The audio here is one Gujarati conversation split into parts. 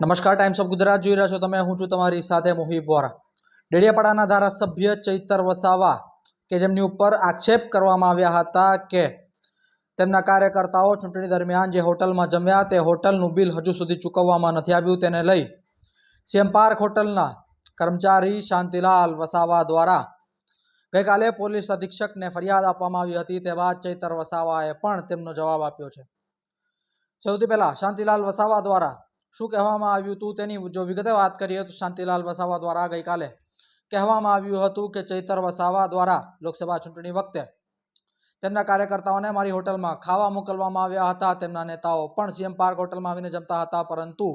નમસ્કાર ટાઈમ્સ ઓફ ગુજરાત જોઈ રહ્યા છો તમે. હું છું તમારી સાથે મોહિબ વોરા. ડેડિયાપાડાના ધારાસભ્ય ચૈતર વસાવા કે જેમની ઉપર આક્ષેપ કરવામાં આવ્યા હતા કે તેમના કાર્યકર્તાઓ ચૂંટણી દરમિયાન જે હોટલમાં જમ્યા તે હોટલનું બિલ હજુ સુધી ચૂકવવામાં નથી આવ્યું. તેને લઈ સીએમ પાર્ક હોટલના કર્મચારી શાંતિલાલ વસાવા દ્વારા ગઈકાલે પોલીસ અધિક્ષકને ફરિયાદ આપવામાં આવી હતી. તે બાદ ચૈતર વસાવાએ પણ તેમનો જવાબ આપ્યો છે. સૌથી પહેલા શાંતિલાલ વસાવા દ્વારા શું કહેવામાં આવ્યું હતું તેની જો વિગતે વાત કરીએ તો શાંતિલાલ વસાવા દ્વારા ગઈકાલે કહેવામાં આવ્યું હતું કે ચૈતર વસાવા દ્વારા લોકસભા ચૂંટણી વખતે તેમના કાર્યકર્તાઓને મારી હોટલમાં ખાવા મોકલવામાં આવ્યા હતા. તેમના નેતાઓ પણ સીએમ પાર્ક હોટલમાં આવીને જમતા હતા, પરંતુ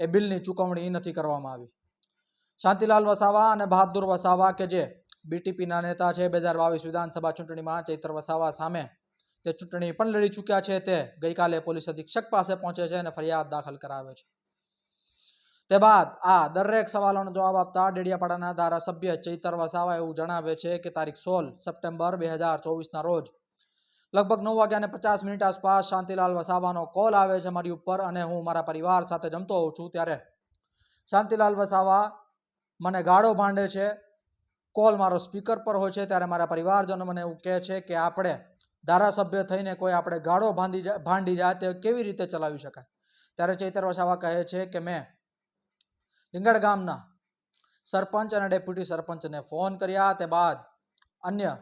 એ બિલની ચૂકવણી નથી કરવામાં આવી. શાંતિલાલ વસાવા અને બહાદુર વસાવા કે જે બીટીપીના નેતા છે, બે હજાર બાવીસ વિધાનસભા ચૂંટણીમાં ચૈતર વસાવા સામે તે ચૂંટણી પણ લડી ચૂક્યા છે. તે ગઈકાલે પોલીસ અધિક્ષક પાસે પહોંચે છે અને ફરિયાદ દાખલ કરાવે છે. તે બાદ આ દરેક સવાલોનો જવાબ આપતા ડેડિયાપાડાના ધારાસભ્ય ચૈતર વસાવા એવું જણાવે છે કે તારીખ સોળ સપ્ટેમ્બર બે હજાર ચોવીસના રોજ લગભગ નવ વાગ્યા અને પચાસ મિનિટ આસપાસ શાંતિલાલ વસાવાનો કોલ આવે છે મારી ઉપર અને હું મારા પરિવાર સાથે જમતો હોઉં છું ત્યારે શાંતિલાલ વસાવા, મને ગાળો ભાંડે છે. કોલ મારો સ્પીકર પર હોય છે ત્યારે મારા પરિવારજનો મને એવું કહે છે કે આપણે ધારાસભ્ય થઈને કોઈ આપણે ગાળો ભાંડી ભાંડી જાય તે કેવી રીતે ચલાવી શકાય? ત્યારે ચૈતર વસાવા કહે છે કે, મેં લીંગડ ગામના સરપંચ અને ડેપ્યુટી સરપંચને ફોન કર્યા. તે બાદ અન્ય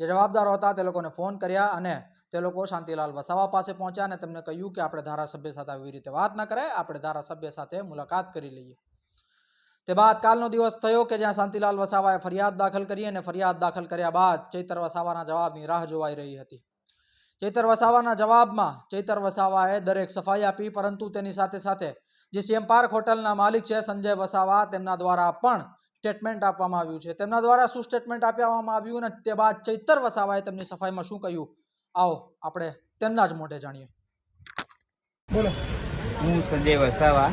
જે જવાબદારો હતા તે લોકોને ફોન કર્યા અને તે લોકો શાંતિલાલ વસાવા પાસે પહોંચ્યા અને તેમને કહ્યું કે આપણે ધારાસભ્ય સાથે આવી રીતે વાત ન કરાય આપણે ધારાસભ્ય સાથે મુલાકાત કરી લઈએ. તે બાદ કાલનો દિવસ થયો કે જ્યાં શાંતિલાલ વસાવાએ ફરિયાદ દાખલ કરી અને ફરિયાદ દાખલ કર્યા બાદ ચૈતર વસાવાના જવાબની રાહ જોવાઈ રહી હતી. ચૈતર વસાવાના જવાબમાં ચૈતર વસાવાએ દરેક સફાઈ આપી, પરંતુ તેની સાથે સાથે જે સીએમ પાર્ક હોટલના માલિક છે સંજય વસાવા, તેમના દ્વારા પણ સ્ટેટમેન્ટ આપવામાં આવ્યું છે. તેમના દ્વારા શું સ્ટેટમેન્ટ આપવામાં આવ્યું અને તે બાદ ચૈતર વસાવાએ તેમની સફાઈમાં શું કહ્યું? આવો, આપણે તેમના જ મોઢે જાણીએ. બોલો. હું સંજય વસાવા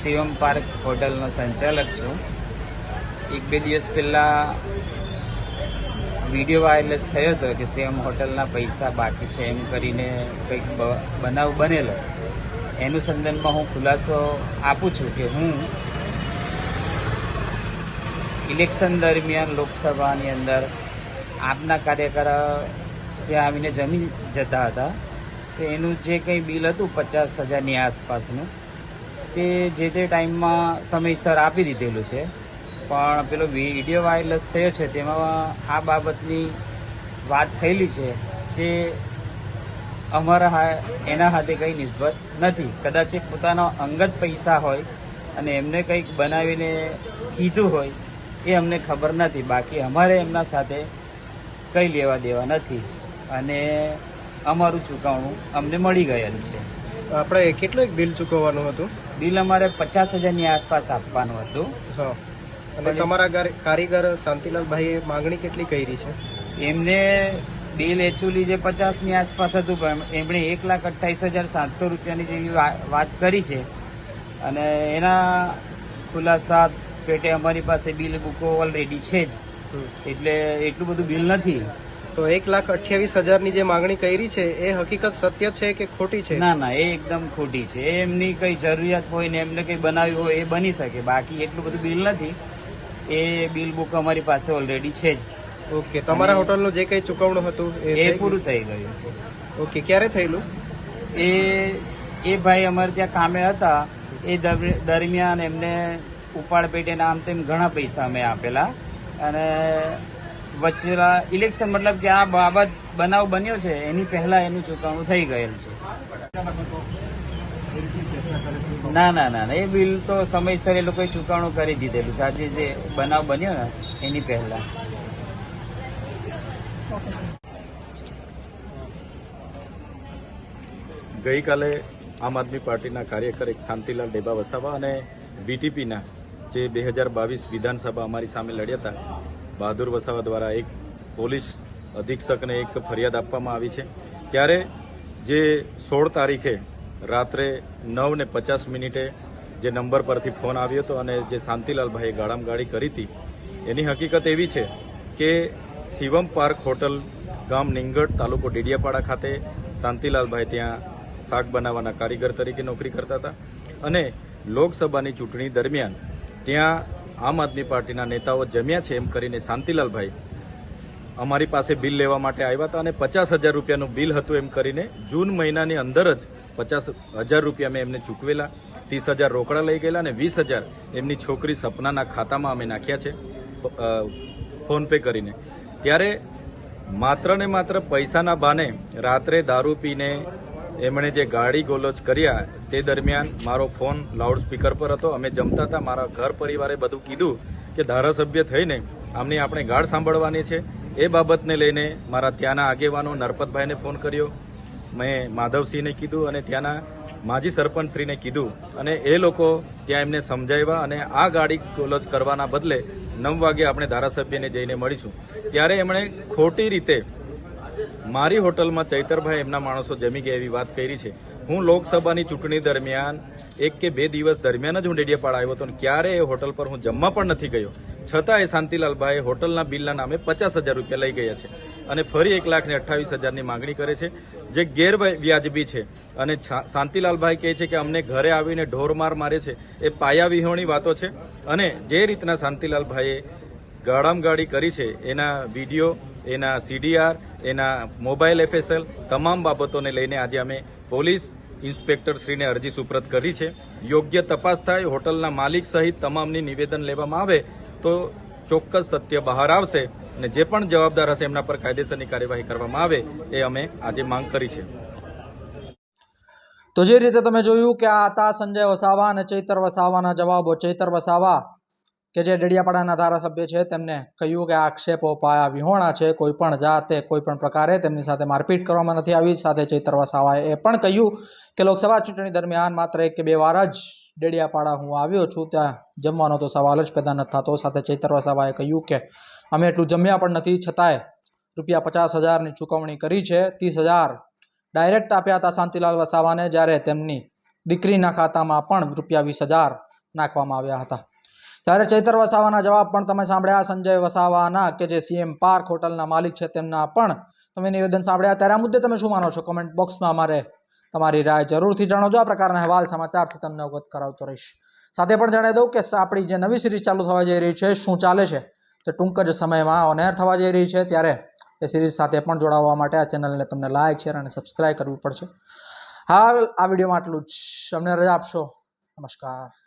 શિવમ પાર્ક હોટલનો સંચાલક છું. એક બે દિવસ પહેલા વીડિયો વાયરલેસ થયો હતો કે સીએમ હોટલના પૈસા બાકી છે એમ કરીને કંઈક બનાવ બનેલો. એનું સંદર્ભમાં હું ખુલાસો આપું છું કે હું ઇલેક્શન દરમિયાન લોકસભાની અંદર આપના કાર્યકર ત્યાં આવીને જમી જતા હતા. તો એનું જે કંઈ બિલ હતું પચાસ હજારની આસપાસનું, તે જે તે ટાઈમમાં સમયસર આપી દીધેલું છે. પણ પેલો વીડિયો વાયરલેસ થયો છે, તેમાં આ બાબતની વાત થયેલી છે તે અમારા એના હાથે કંઈ નિસ્બત નથી. કદાચ એ પોતાના અંગત પૈસા હોય અને એમને કંઈક બનાવીને કીધું હોય એ અમને ખબર નથી. બાકી અમારે એમના સાથે કંઈ લેવા દેવા નથી. અને અમારું ચૂકવણું અમને મળી ગયેલું છે. આપણે કેટલું એક બિલ ચૂકવવાનું હતું? બિલ અમારે પચાસ હજારની આસપાસ આપવાનું હતું. અને તમારા કારીગર કારીગર શાંતિલાલભાઈએ માંગણી કેટલી કરી છે? એમને બિલ એકચ્યુઅલી જે પચાસની આસપાસ હતું પણ એમણે એક લાખ અઠ્ઠાવીસ હજાર સાતસો રૂપિયાની જેવી વાત કરી છે. અને એના ખુલાસા પેટે અમારી પાસે બિલ બુકો ઓલરેડી છે જ. એટલે એટલું બધું બિલ નથી. તો એક લાખ અઠ્યાવીસ હજારની જે માંગણી કરી છે એ હકીકત સત્ય છે કે ખોટી છે? ના ના એ એકદમ ખોટી છે. એમની કઈ જરૂરિયાત હોય ને એમને કઈ બનાવ્યું હોય એ બની શકે. બાકી એટલું બધું બિલ નથી. એ બિલ બુક અમારી પાસે ઓલરેડી છે જ. ઓકે તમારા હોટલનું જે કંઈ ચૂકવણું હતું એ? પૂરું થઈ ગયું છે. ઓકે ક્યારે થયેલું? એ એ ભાઈ અમારે ત્યાં કામે હતા. એ દરમિયાન એમને ઉપાડ પેટે ને આમ તેમ ઘણા પૈસા અમે આપેલા. અને વચ્ચેલા ઇલેક્શન મતલબ કે આ બાબત બનાવ બન્યો છે એની પહેલા એનું ચૂકવણું થઈ ગયેલ છે. ના ના ના ના, એ બિલ તો સમયસર એ લોકોએ ચૂકવણું કરી દીધેલું છે. આજે જે બનાવ બન્યો ને એની પહેલા. ગઈકાલે આમ આદમી પાર્ટીના કાર્યકર એક શાંતિલાલ ડેબા વસાવા અને બીટીપીના જે બે હજાર બાવીસ વિધાનસભા અમારી સામે લડ્યા હતા, બહાદુર વસાવા દ્વારા એક પોલીસ અધિક્ષકને એક ફરિયાદ આપવામાં આવી છે. ત્યારે જે સોળ તારીખે રાત્રે નવ ને પચાસ મિનિટે જે નંબર પરથી ફોન આવ્યો હતો અને જે શાંતિલાલભાઈએ ગાળામગાળી કરી હતી, એની હકીકત એવી છે કે શિવમ પાર્ક હોટલ ગામ નિંગડ તાલુકો ડેડિયાપાડા ખાતે શાંતિલાલભાઈ ત્યાં શાક બનાવવાના કારીગર તરીકે નોકરી કરતા હતા. અને લોકસભાની ચૂંટણી દરમિયાન ત્યાં આમ આદમી પાર્ટીના નેતાઓ જમ્યા છે એમ કરીને શાંતિલાલભાઈ અમારી પાસે બિલ લેવા માટે આવ્યા હતા અને પચાસ હજાર રૂપિયાનું બિલ હતું એમ કરીને જૂન મહિનાની અંદર જ પચાસ હજાર રૂપિયા મેં એમને ચૂકવેલા. ત્રીસ હજાર રોકડા લઈ ગયેલા અને વીસ હજાર એમની છોકરી સપનાના ખાતામાં અમે નાખ્યા છે ફોનપે કરીને. ત્યારે માત્ર ને માત્ર પૈસાના બાને રાત્રે દારૂ પીને એમણે જે ગાડી ગોલોચ કર્યા, તે દરમિયાન મારો ફોન લાઉડ સ્પીકર પર હતો. અમે જમતા હતા. મારા ઘર પરિવારે બધું કીધું કે ધારાસભ્ય થઈને આમની આપણે ગાઢ સાંભળવાની છે. એ બાબતને લઈને મારા ત્યાંના આગેવાનો નરપતભાઈને ફોન કર્યો. મેં માધવસિંહને કીધું અને ત્યાંના માજી સરપંચશ્રીને કીધું. અને એ લોકો ત્યાં એમને સમજાવ્યા અને આ ગાડી ગોલોચ કરવાના બદલે નવ વાગે આપણે ધારાસભ્યને જઈને મળીશું. ત્યારે એમણે ખોટી રીતે મારી હોટલમાં ચૈતરભાઈ એમના માણસો જમી ગયા એવી વાત કરી છે. હું લોકસભાની ચૂંટણી દરમિયાન એક કે બે દિવસ દરમિયાન જ હું ડેડિયાપાડ આવ્યો હતો અને ક્યારે એ હોટલ પર હું જમવા પણ નથી ગયો. છતાં એ શાંતિલાલભાઈ હોટલના બિલના નામે પચાસ હજાર રૂપિયા લઈ ગયા છે અને ફરી એક લાખ ને અઠ્ઠાવીસ હજારની માંગણી કરે છે. જે ગેરવ્યાજબી છે. અને શાંતિલાલભાઈ કહે છે કે અમને ઘરે આવીને ઢોરમાર મારે છે. એ પાયા વિહોણી વાતો છે. અને જે રીતના શાંતિલાલભાઈએ ગાળામગાળી કરી છે, એના વીડિયો, એના સીડીઆર, એના મોબાઈલ એફએસએલ તમામ બાબતોને લઈને આજે અમે પોલીસ ઇન્સ્પેક્ટર શ્રીને અરજી સુપ્રત કરી છે. યોગ્ય તપાસ થાય, હોટલના માલિક સહિત તમામની નિવેદન લેવામાં આવે તો ચોક્કસ સત્ય બહાર આવશે અને જે પણ જવાબદાર હશે એમના પર કાયદેસરની કાર્યવાહી કરવામાં આવે એ અમે આજે માંગ કરી છે. તો જે રીતે તમે જોયું કે આ હતા સંજય વસાવા અને ચૈતર વસાવાના જવાબો. ચૈતર વસાવા કે જે ડેડિયાપાડાના ધારાસભ્ય છે, તેમને કહ્યું કે આક્ષેપો પાયા વિહોણા છે, કોઈ પણ જાતે, કોઈ પણ પ્રકારે તેમની સાથે મારપીટ કરવામાં નથી આવી. સાથે ચૈતર વસાવાએ એ પણ કહ્યું કે લોકસભા ચૂંટણી દરમિયાન માત્ર એક કે બે વાર જ ડેડિયાપાડા હું આવ્યો છું, ત્યાં જમવાનો તો સવાલ જ પેદા નથી થતો. સાથે ચૈતર વસાવાએ કહ્યું કે, અમે એટલું જમ્યા પણ નથી, છતાંય રૂપિયા પચાસ હજારની ચૂકવણી કરી છે. ત્રીસ હજાર ડાયરેક્ટ આપ્યા હતા શાંતિલાલ વસાવાને, જ્યારે તેમની દીકરીના ખાતામાં પણ રૂપિયા વીસ હજાર નાખવામાં આવ્યા હતા. ત્યારે ચૈતર વસાવાના જવાબ પણ તમે સાંભળ્યા, સંજય વસાવાના કે જે સીએમ પાર્ક હોટલના માલિક છે, તેમના પણ તમે નિવેદન સાંભળ્યા. ત્યારે આ મુદ્દે તમે શું માનો છો? કોમેન્ટ બોક્સમાં અમારે તમારી રાય જરૂરથી જણાવજો આ પ્રકારના અહેવાલ સમાચારથી તમને અવગત કરાવતો રહીશ. સાથે પણ જણાવી દઉં કે આપણી જે નવી સિરીઝ ચાલુ થવા જઈ રહી છે, શું ચાલે છે? તે ટૂંક જ સમયમાં ઓનેર થવા જઈ રહી છે. ત્યારે એ સિરીઝ સાથે પણ જોડાવવા માટે આ ચેનલને તમને લાઇક શેર અને સબસ્ક્રાઈબ કરવી પડશે. હાલ આ વિડીયોમાં આટલું જ. અમને રજા આપશો. નમસ્કાર.